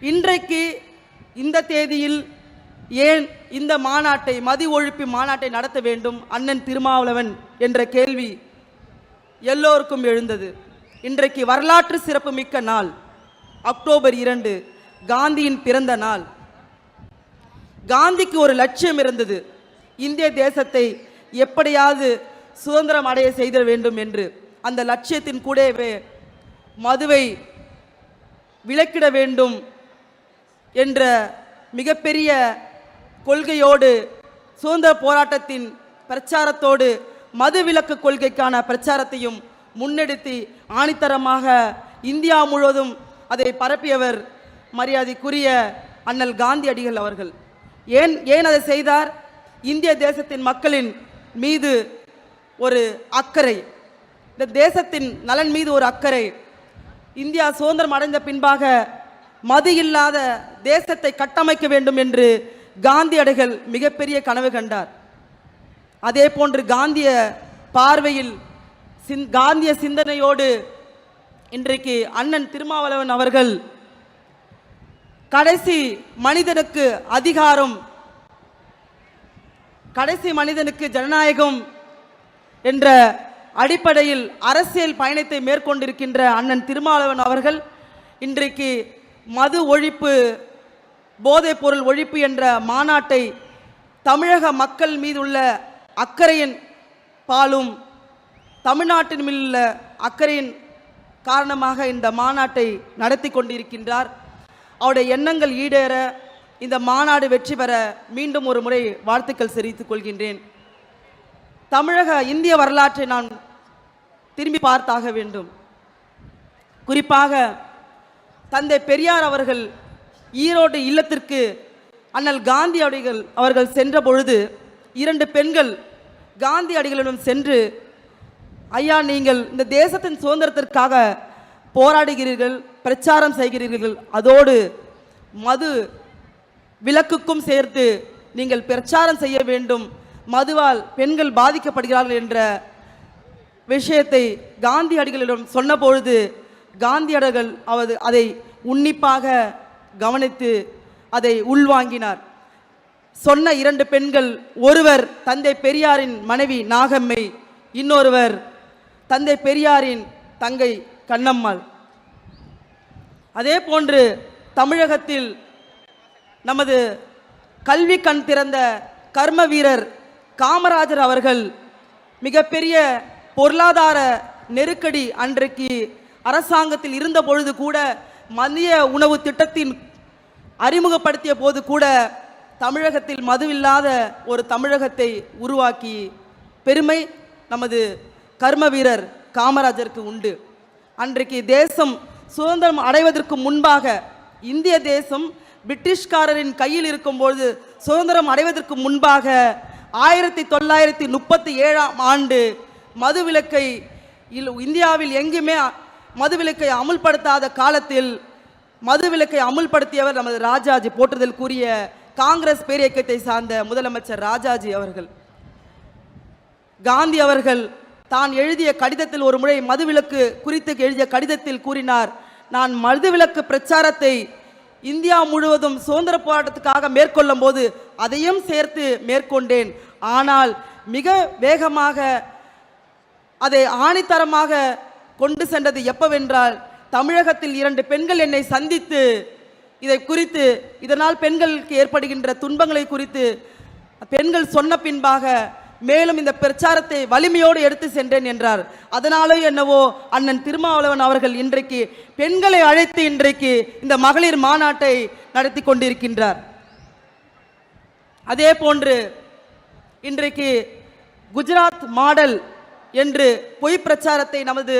இன்றைக்கு இந்த தேதியில் ஏன் இந்த மாநாட்டை மதி ஒழிப்பு மாநாட்டை நடத்த வேண்டும்? அண்ணன் திருமாவளவன் என்ற கேள்வி எல்லோருக்கும் எழுந்தது. இன்றைக்கு வரலாற்று சிறப்புமிக்க நாள் அக்டோபர் இரண்டு காந்தியின் பிறந்த நாள். காந்திக்கு ஒரு லட்சியம் இருந்தது. இந்திய தேசத்தை எப்படியாவது சுதந்திரம் அடைய செய்திட வேண்டும் என்று. அந்த லட்சியத்தின் கூடவே மதுவை விலக்கிட வேண்டும் என்ற மிகப்பெரிய கொள்கையோடு சுதந்திர போராட்டத்தின் பிரச்சாரத்தோடு மது விலக்கு கொள்கைக்கான பிரச்சாரத்தையும் முன்னெடுத்து ஆணித்தரமாக இந்தியா முழுவதும் அதை பரப்பியவர் மரியாதைக்குரிய அண்ணல் காந்தியடிகள் அவர்கள். ஏன் ஏன் அதை செய்தார்? இந்திய தேசத்தின் மக்களின் மீது ஒரு அக்கறை. இந்த தேசத்தின் நலன் மீது ஒரு அக்கறை. இந்தியா சுதந்திரம் அடைந்த பின்பாக மது இல்லாத தேசத்தை கட்டமைக்க வேண்டும் என்று காந்தியடிகள் மிகப்பெரிய கனவு கண்டார். அதே போன்று காந்திய பார்வையில் சிந் காந்திய சிந்தனையோடு இன்றைக்கு அண்ணன் திருமாவளவன் அவர்கள் கடைசி மனிதனுக்கு அதிகாரம் கடைசி மனிதனுக்கு ஜனநாயகம் என்ற அடிப்படையில் அரசியல் பயணத்தை மேற்கொண்டிருக்கின்ற அண்ணன் திருமாவளவன் அவர்கள் இன்றைக்கு மது ஒழிப்பு போதைப் பொருள் ஒழிப்பு என்ற மாநாட்டை தமிழக மக்கள் மீது உள்ள அக்கறையின் பாலும் தமிழ்நாட்டின் மீது உள்ள அக்கறையின் காரணமாக இந்த மாநாட்டை நடத்தி கொண்டிருக்கின்றார். அவருடைய எண்ணங்கள் ஈடேற இந்த மாநாடு வெற்றி பெற மீண்டும் ஒரு முறை வாழ்த்துக்கள் தெரிவித்துக் கொள்கின்றேன். தமிழக இந்திய வரலாற்றை நான் திரும்பி பார்த்தாக வேண்டும். குறிப்பாக தந்தை பெரியார் அவர்கள் ஈரோடு இல்லத்திற்கு அண்ணல் காந்தி அடிகள் அவர்கள் சென்ற பொழுது இரண்டு பெண்கள் காந்தி அடிகளிடம் சென்று ஐயா நீங்கள் இந்த தேசத்தின் சுதந்திரத்திற்காக போராடுகிறீர்கள் பிரச்சாரம் செய்கிறீர்கள் அதோடு மது விலக்குக்கும் சேர்த்து நீங்கள் பிரச்சாரம் செய்ய வேண்டும் மதுவால் பெண்கள் பாதிக்கப்படுகிறார்கள் என்ற விஷயத்தை காந்தியடிகளிடம் சொன்னபொழுது காந்தியடிகள் அவர் அதை உன்னிப்பாக கவனித்து அதை உள்வாங்கினார். சொன்ன இரண்டு பெண்கள் ஒருவர் தந்தை பெரியாரின் மனைவி நாகம்மை இன்னொருவர் தந்தை பெரியாரின் தங்கை கண்ணம்மாள். அதே போன்று தமிழகத்தில் நமது கல்வி கண் திறந்த கர்ம வீரர் காமராஜர் அவர்கள் மிகப்பெரிய பொருளாதார நெருக்கடி அன்றைக்கு அரசாங்கத்தில் இருந்த பொழுது கூட மதிய உணவு திட்டத்தின் அறிமுகப்படுத்திய போது கூட தமிழகத்தில் மதுவில்லாத ஒரு தமிழகத்தை உருவாக்கி பெருமை நமது கர்ம வீரர் காமராஜருக்கு உண்டு. அன்றைக்கு தேசம் சுதந்திரம் அடைவதற்கு முன்பாக இந்திய தேசம் பிரிட்டிஷ்காரரின் கையில் இருக்கும்பொழுது சுதந்திரம் அடைவதற்கு முன்பாக ஆயிரத்தி தொள்ளாயிரத்தி முப்பத்தி ஏழாம் ஆண்டு மதுவிலக்கை இல் இந்தியாவில் எங்குமே மதுவிலக்கை அமுல்படுத்தாத காலத்தில் மதுவிலக்கை அமுல்படுத்தியவர் நமது ராஜாஜி போற்றுதல் கூறிய காங்கிரஸ் பேரியக்கத்தை சார்ந்த முதலமைச்சர் ராஜாஜி அவர்கள். காந்தி அவர்கள் தான் எழுதிய கடிதத்தில் ஒரு முறை மதுவிலக்கு குறித்து எழுதிய கடிதத்தில் கூறினார் நான் மதுவிலக்கு பிரச்சாரத்தை இந்தியா முழுவதும் சுதந்திர போராட்டத்துக்காக மேற்கொள்ளும் போது அதையும் சேர்த்து மேற்கொண்டேன். ஆனால் மிக வேகமாக அதை ஆணித்தரமாக கொண்டு சென்றது எப்பவென்றால் தமிழகத்தில் இரண்டு பெண்கள் என்னை சந்தித்து இதை குறித்து இதனால் பெண்களுக்கு ஏற்படுகின்ற துன்பங்களை குறித்து பெண்கள் சொன்ன பின்பாக மேலும் இந்த பிரச்சாரத்தை வலிமையோடு எடுத்து சென்றேன் என்றார். அதனாலே என்னவோ அண்ணன் திருமாவளவன் அவர்கள் இன்றைக்கு பெண்களை அழைத்து இன்றைக்கு இந்த மகளிர் மாநாட்டை நடத்தி கொண்டிருக்கின்றார். அதே போன்று இன்றைக்கு குஜராத் மாடல் என்று பொய் பிரச்சாரத்தை நமது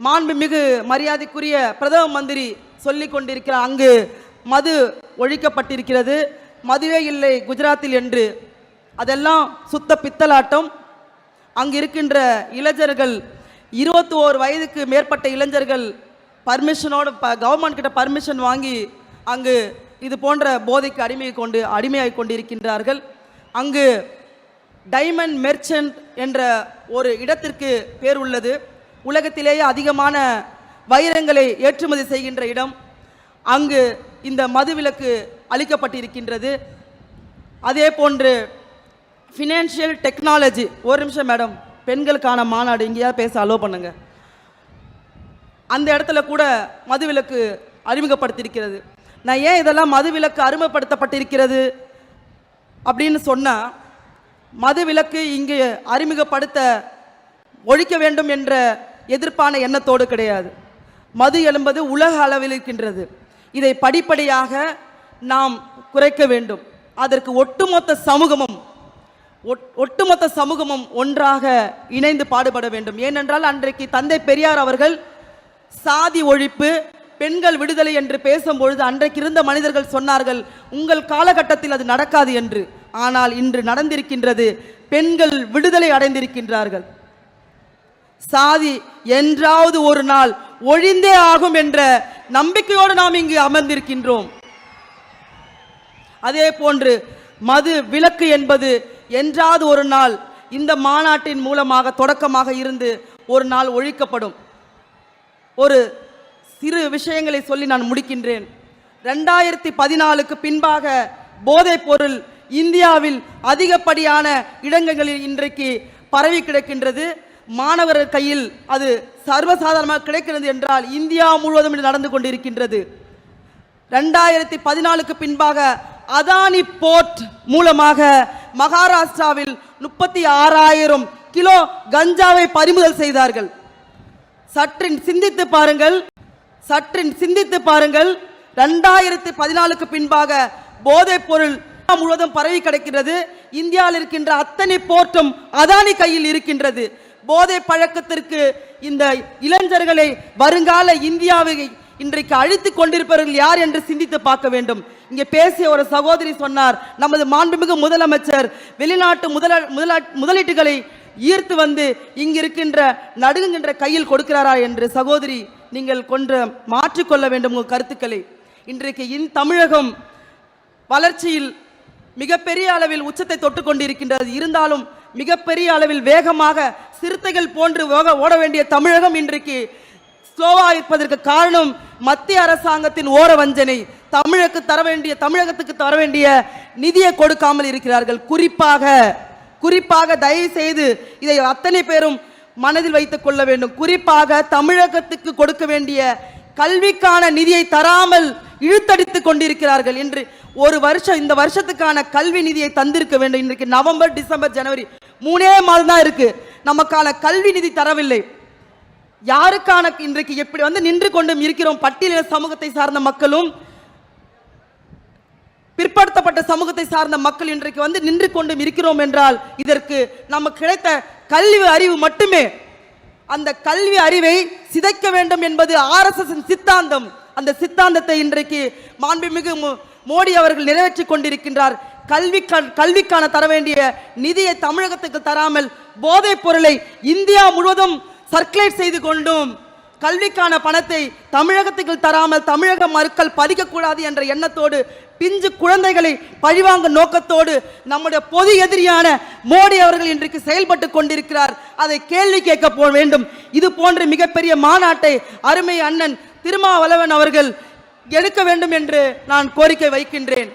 மாண்புமிகு மரியாதைக்குரிய பிரதம மந்திரி சொல்லி கொண்டிருக்கிற அங்கு மது ஒழிக்கப்பட்டிருக்கிறது. மதுவே இல்லை குஜராத்தில் என்று. அதெல்லாம் சுத்த பித்தலாட்டம். அங்கு இருக்கின்ற இளைஞர்கள் இருபத்தி ஓரு வயதுக்கு மேற்பட்ட இளைஞர்கள் பர்மிஷனோட ப கவர்மெண்ட் கிட்ட பர்மிஷன் வாங்கி அங்கு இது போன்ற போதைக்கு அடிமை கொண்டு அடிமையாகி கொண்டிருக்கின்றார்கள். அங்கு டைமண்ட் மெர்ச்சன்ட் என்ற ஒரு இடத்திற்கு பேர் உள்ளது. உலகத்திலேயே அதிகமான வைரங்களை ஏற்றுமதி செய்கின்ற இடம் அங்கு இந்த மதுவிலக்கு அளிக்கப்பட்டிருக்கின்றது. அதே போன்று ஃபினான்ஷியல் டெக்னாலஜி ஒரு நிமிஷம் மேடம் பெண்களுக்கான மாநாடு இங்கேயாவது பேச அலோ பண்ணுங்க. அந்த இடத்துல கூட மதுவிலக்கு அறிமுகப்படுத்தியிருக்கிறது. நான் ஏன் இதெல்லாம் மதுவிலக்கு அறிமுகப்படுத்தப்பட்டிருக்கிறது அப்படின்னு சொன்னால் மதுவிலக்கு இங்கு அறிமுகப்படுத்த ஒழிக்க வேண்டும் என்ற எதிர்ப்பான எண்ணத்தோடு கிடையாது. மது என்பது உலக அளவில் இருக்கின்றது. இதை படிப்படியாக நாம் குறைக்க வேண்டும். அதற்கு ஒட்டுமொத்த சமூகமும் ஒட்- ஒட்டுமொத்த சமூகமும் ஒன்றாக இணைந்து பாடுபட வேண்டும். ஏனென்றால் அன்றைக்கு தந்தை பெரியார் அவர்கள் சாதி ஒழிப்பு பெண்கள் விடுதலை என்று பேசும்பொழுது அன்றைக்கு இருந்த மனிதர்கள் சொன்னார்கள் உங்கள் காலகட்டத்தில் அது நடக்காது என்று. ஆனால் இன்று நடந்திருக்கின்றது பெண்கள் விடுதலை அடைந்திருக்கின்றார்கள். சாதி என்றாவது ஒரு நாள் ஒழிந்தே ஆகும் என்ற நம்பிக்கையோடு நாம் இங்கு அமர்ந்திருக்கின்றோம். அதே போன்று மது விலக்கு என்பது என்றாவது ஒரு நாள் இந்த மாநாட்டின் மூலமாக தொடக்கமாக இருந்து ஒரு நாள் ஒழிக்கப்படும். ஒரு சிறு விஷயங்களை சொல்லி நான் முடிக்கின்றேன். ரெண்டாயிரத்தி பதினாலுக்கு பின்பாக போதைப் பொருள் இந்தியாவில் அதிகப்படியான இடங்களில் இன்றைக்கு பரவி கிடக்கின்றது. மாணவர் கையில் அது சர்வசாதாரணமாக கிடைக்கிறது என்றால் இந்தியா முழுவதும் இது நடந்து கொண்டிருக்கின்றது. ரெண்டாயிரத்தி பதினாலுக்கு பின்பாக அதானி போர்ட் மூலமாக மகாராஷ்டிராவில் முப்பத்தி ஆறாயிரம் கிலோ கஞ்சாவை பறிமுதல் செய்தார்கள். சற்றின் சிந்தித்து பாருங்கள் சற்றின் சிந்தித்து பாருங்கள் ரெண்டாயிரத்தி பதினாலுக்கு பின்பாக போதைப் பொருள் முழுவதும் பரவி கிடக்கிறது இந்தியாவில் இருக்கின்ற அத்தனை போர்ட்டும் அதானி கையில் இருக்கின்றது. போதை பழக்கத்திற்கு இந்த இளைஞர்களை வருங்கால இந்தியாவை இன்றைக்கு அழித்து கொண்டிருப்பவர்கள் யார் என்று சிந்தித்து பார்க்க வேண்டும். இங்கே பேசிய ஒரு சகோதரி சொன்னார் நமது மாண்புமிகு முதலமைச்சர் வெளிநாட்டு முதல முதலீட்டுகளை ஈர்த்து வந்து இங்கு இருக்கின்ற நடுங்குகின்ற கையில் கொடுக்கிறாரா என்று சகோதரி நீங்கள் கொன்று மாற்றிக்கொள்ள வேண்டும் உங்கள் கருத்துக்களை. இன்றைக்கு இன் தமிழகம் வளர்ச்சியில் மிகப்பெரிய அளவில் உச்சத்தை தொட்டு கொண்டிருக்கின்றது. இருந்தாலும் மிகப்பெரிய அளவில் வேகமாக சிறுத்தைகள் போன்று ஓக- ஓட வேண்டிய தமிழகம் இன்றைக்கு ஸ்லோவா இருப்பதற்கு காரணம் மத்திய அரசாங்கத்தின் ஓர வஞ்சனை தமிழுக்கு தர வேண்டிய தமிழகத்துக்கு தர வேண்டிய நிதியை கொடுக்காமல் இருக்கிறார்கள். குறிப்பாக குறிப்பாக தயவு செய்து இதை அத்தனை பேரும் மனதில் வைத்துக் கொள்ள வேண்டும். குறிப்பாக தமிழகத்துக்கு கொடுக்க வேண்டிய கல்விக்கான நிதியை தராமல் இழுத்தடித்துக் கொண்டிருக்கிறார்கள் என்று ஒரு வருஷம் இந்த வருஷத்துக்கான கல்வி நிதியை தந்திருக்க வேண்டும். இன்றைக்கு நவம்பர் டிசம்பர் ஜனவரி மூணே மாதம் தான் இருக்கு. நமக்கான கல்வி நிதி தரவில்லை. யாருக்கான இன்றைக்கு எப்படி வந்து நின்று கொண்டும் இருக்கிறோம்? பட்டியலின சமூகத்தை சார்ந்த மக்களும் பிற்படுத்தப்பட்ட சமூகத்தை சார்ந்த மக்கள் இன்றைக்கு வந்து நின்று கொண்டும் இருக்கிறோம் என்றால் இதற்கு நமக்கு கிடைத்த கல்வி அறிவு மட்டுமே. அந்த கல்வி அறிவை சிதைக்க வேண்டும் என்பது ஆர்எஸ்எஸ் சித்தாந்தம். அந்த சித்தாந்தத்தை இன்றைக்கு மாண்புமிகு மோடி அவர்கள் நிறைவேற்றிக் கொண்டிருக்கின்றார். கல்வி கல்விக்கான தர வேண்டிய நிதியை தமிழகத்துக்கு தராமல் போதைப் பொருளை இந்தியா முழுவதும் சர்க்குலேட் செய்து கொண்டும் கல்விக்கான பணத்தை தமிழகத்துக்கு தராமல் தமிழக மக்கள் பதிக்கக்கூடாது என்ற எண்ணத்தோடு பிஞ்சு குழந்தைகளை பழிவாங்க நோக்கத்தோடு நம்முடைய பொது எதிரியான மோடி அவர்கள் இன்றைக்கு செயல்பட்டு கொண்டிருக்கிறார். அதை கேள்வி கேட்க போ வேண்டும். இது போன்ற மிகப்பெரிய மாநாட்டை அருமை அண்ணன் திருமாவளவன் அவர்கள் எடுக்க வேண்டும் என்று நான் கோரிக்கை வைக்கின்றேன்.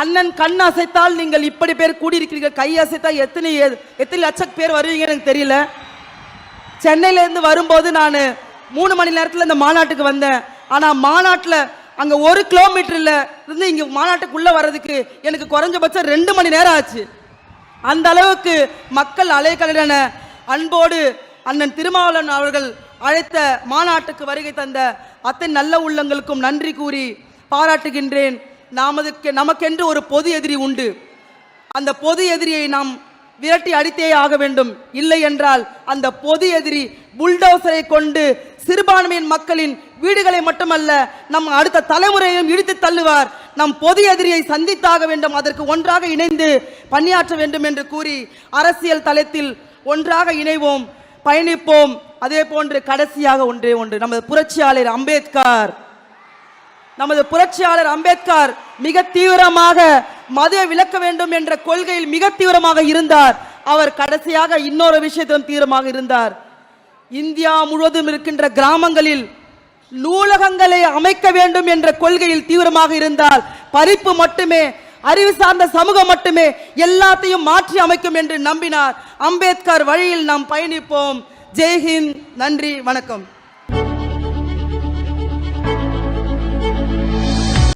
அண்ணன் கண் அசைத்தால் நீங்கள் இப்படி பேர் கூடியிருக்கிறீர்கள். கை அசைத்தால் எத்தனை எத்தனை லட்சம் பேர் வருவீங்கன்னு எனக்கு தெரியல. சென்னையிலேருந்து வரும்போது நான் மூணு மணி நேரத்தில் இந்த மாநாட்டுக்கு வந்தேன். ஆனால் மாநாட்டில் அங்கே ஒரு கிலோமீட்டரில் இருந்து இங்கே மாநாட்டுக்குள்ளே வர்றதுக்கு எனக்கு குறைஞ்சபட்சம் ரெண்டு மணி நேரம் ஆச்சு. அந்த அளவுக்கு மக்கள் அலைக்கடலான அன்போடு அண்ணன் திருமாவளவன் அவர்கள் அழைத்த மாநாட்டுக்கு வருகை தந்த அத்தனை நல்ல உள்ளங்களுக்கும் நன்றி கூறி பாராட்டுகின்றேன். நாமதுக்கு நமக்கென்று ஒரு பொது எதிரி உண்டு. அந்த பொது எதிரியை நாம் விரட்டி அடித்தே ஆக வேண்டும். இல்லை என்றால் அந்த பொது எதிரி புல்டோசரை கொண்டு சிறுபான்மையின் மக்களின் வீடுகளை மட்டுமல்ல நம் அடுத்த தலைமுறையையும் இடித்து தள்ளுவார். நம் பொது எதிரியை சந்தித்தாக வேண்டும் அதற்கு ஒன்றாக இணைந்து பணியாற்ற வேண்டும் என்று கூறி அரசியல் தளத்தில் ஒன்றாக இணைவோம் பயணிப்போம். அதே போன்று கடைசியாக ஒன்றே ஒன்று. நமது புரட்சியாளர் அம்பேத்கர். நமது புரட்சியாளர் அம்பேத்கர் மிக தீவிரமாக மதுவை விலக்க வேண்டும் என்ற கொள்கையில் மிக தீவிரமாக இருந்தார். அவர் கடைசியாக இன்னொரு விஷயத்திலும் தீவிரமாக இருந்தார். இந்தியா முழுவதும் இருக்கின்ற கிராமங்களில் நூலகங்களை அமைக்க வேண்டும் என்ற கொள்கையில் தீவிரமாக இருந்தால் பறிப்பு மட்டுமே அறிவு சார்ந்த சமூகம் மட்டுமே எல்லாத்தையும் மாற்றி அமைக்கும் என்று நம்பினார். அம்பேத்கர் வழியில் நாம் பயணிப்போம். ஜெய்ஹிந்த் நன்றி வணக்கம்.